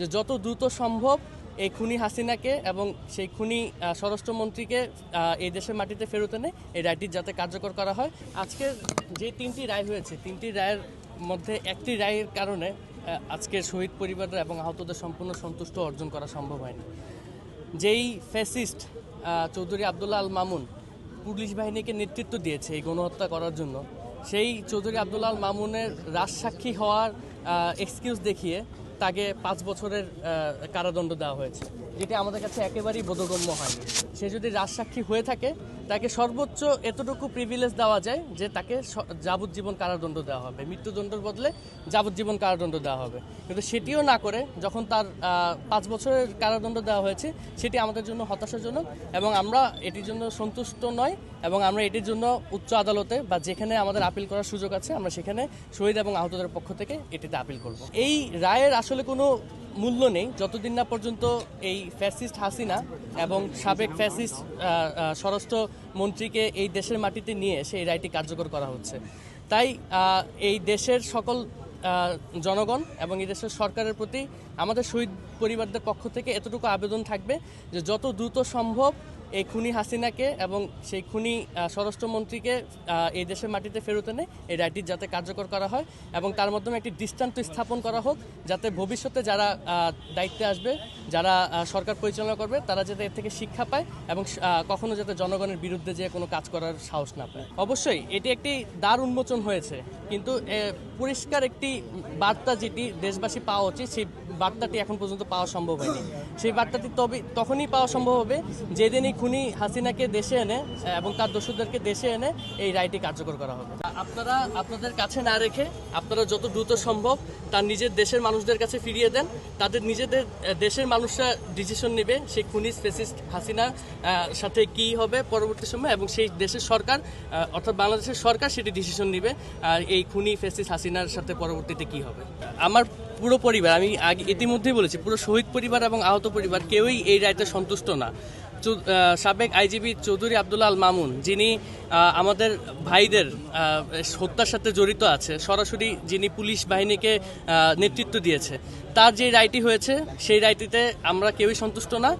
যে যত দ্রুত সম্ভব এই খুনি হাসিনাকে এবং সেই খুনি স্বরাষ্ট্রমন্ত্রীকে এই দেশের মাটিতে ফেরত এনে এই রায়টি যাতে কার্যকর করা হয়। আজকে যে তিনটি রায় হয়েছে, তিনটি রায়ের মধ্যে একটি রায়ের কারণে আজকের শহীদ পরিবার এবং আহতদের সম্পূর্ণ সন্তুষ্ট অর্জন করা সম্ভব হয়নি। যেই ফ্যাসিস্ট চৌধুরী আবদুল্লাহ আল মামুন পুলিশ বাহিনীকে নেতৃত্ব দিয়েছে এই গণহত্যা করার জন্য, সেই চৌধুরী আবদুল্লাহ আল মামুনের রাজসাক্ষী হওয়ার এক্সকিউজ দেখিয়ে তাকে পাঁচ বছরের কারাদণ্ড দেওয়া হয়েছে, যেটি আমাদের কাছে একেবারেই বোধগম্য হয়নি। সে যদি রাজসাক্ষী হয়ে থাকে তাকে সর্বোচ্চ এতটুকু প্রিভিলেজ দেওয়া যায় যে তাকে যাবজ্জীবন কারাদণ্ড দেওয়া হবে। মৃত্যুদণ্ডের বদলে যাবজ্জীবন কারাদণ্ড দেওয়া হবে। কিন্তু সেটিও না করে যখন তার পাঁচ বছরের কারাদণ্ড দেওয়া হয়েছে, সেটি আমাদের জন্য হতাশাজনক এবং আমরা এটির জন্য সন্তুষ্ট নয় এবং আমরা এটির জন্য উচ্চ আদালতে বা যেখানে আমাদের আপিল করার সুযোগ আছে, আমরা সেখানে শহীদ এবং আহতদের পক্ষ থেকে এটিতে আপিল করব। এই রায়ের আসলে কোনো মূল্য নেই। যতদিন না পর্যন্ত এই ফ্যাসিস্ট হাসিনা এবং সাবেক ফ্যাসিস্ট স্বরাষ্ট্র মন্ত্রীকে এই দেশের মাটিতে নিয়ে এসে এই রায়টি কার্যকর করা হচ্ছে। তাই এই দেশের সকল জনগণ এবং এই দেশের সরকারের প্রতি আমাদের শহীদ পরিবারদের পক্ষ থেকে এতটুকু আবেদন থাকবে যে যত দ্রুত সম্ভব এই খুনি হাসিনাকে এবং সেই খুনি স্বরাষ্ট্রমন্ত্রীকে এই দেশের মাটিতে ফেরত এনে এই রায়টি যাতে কার্যকর করা হয় এবং তার মাধ্যমে একটি দৃষ্টান্ত স্থাপন করা হোক যাতে ভবিষ্যতে যারা দায়িত্বে আসবে, যারা সরকার পরিচালনা করবে, তারা যাতে এর থেকে শিক্ষা পায় এবং কখনো যাতে জনগণের বিরুদ্ধে যে কোনো কাজ করার সাহস না পায়। অবশ্যই, এটি একটি দ্বার উন্মোচন হয়েছে, কিন্তু পরিষ্কার একটি বার্তা যেটি দেশবাসী পাওয়া উচিত, সেই বার্তাটি এখন পর্যন্ত পাওয়া সম্ভব হয়নি। সেই বার্তাটি তবে, তখনই পাওয়া সম্ভব হবে যেদিন এই খুনি হাসিনাকে দেশে এনে, এবং তার দোষীদেরকে দেশে এনে এই রায়টি কার্যকর করা হবে। আপনারা আপনাদের কাছে না রেখে আপনারা যত দ্রুত সম্ভব তার নিজের দেশের মানুষদের কাছে ফিরিয়ে দেন। তাদের নিজেদের দেশের মানুষরা ডিসিশন নেবে সেই খুনি স্পেসিস্ট হাসিনার সাথে কি হবে পরবর্তী সময় এবং সেই দেশের সরকার অর্থাৎ বাংলাদেশের সরকার সেটি ডিসিশন নেবে আর এই খুনি ফেসিস হাসিনার সাথে পরবর্তীতে কি হবে। আমার পুরো পরিবার, আমি আগে ইতিমধ্যেই বলেছি, পুরো শহীদ পরিবার এবং আহত পরিবার কেউই এই রায়তে সন্তুষ্ট না। সাবেক আইজিবি চৌধুরী আবদুল্লাহ আল মামুন, যিনি আমাদের ভাইদের হত্যার সাথে জড়িত আছে, সরাসরি যিনি পুলিশ বাহিনীকে নেতৃত্ব দিয়েছে। তার যে রায়টি হয়েছে, সেই রায়টিতে আমরা কেউই সন্তুষ্ট না।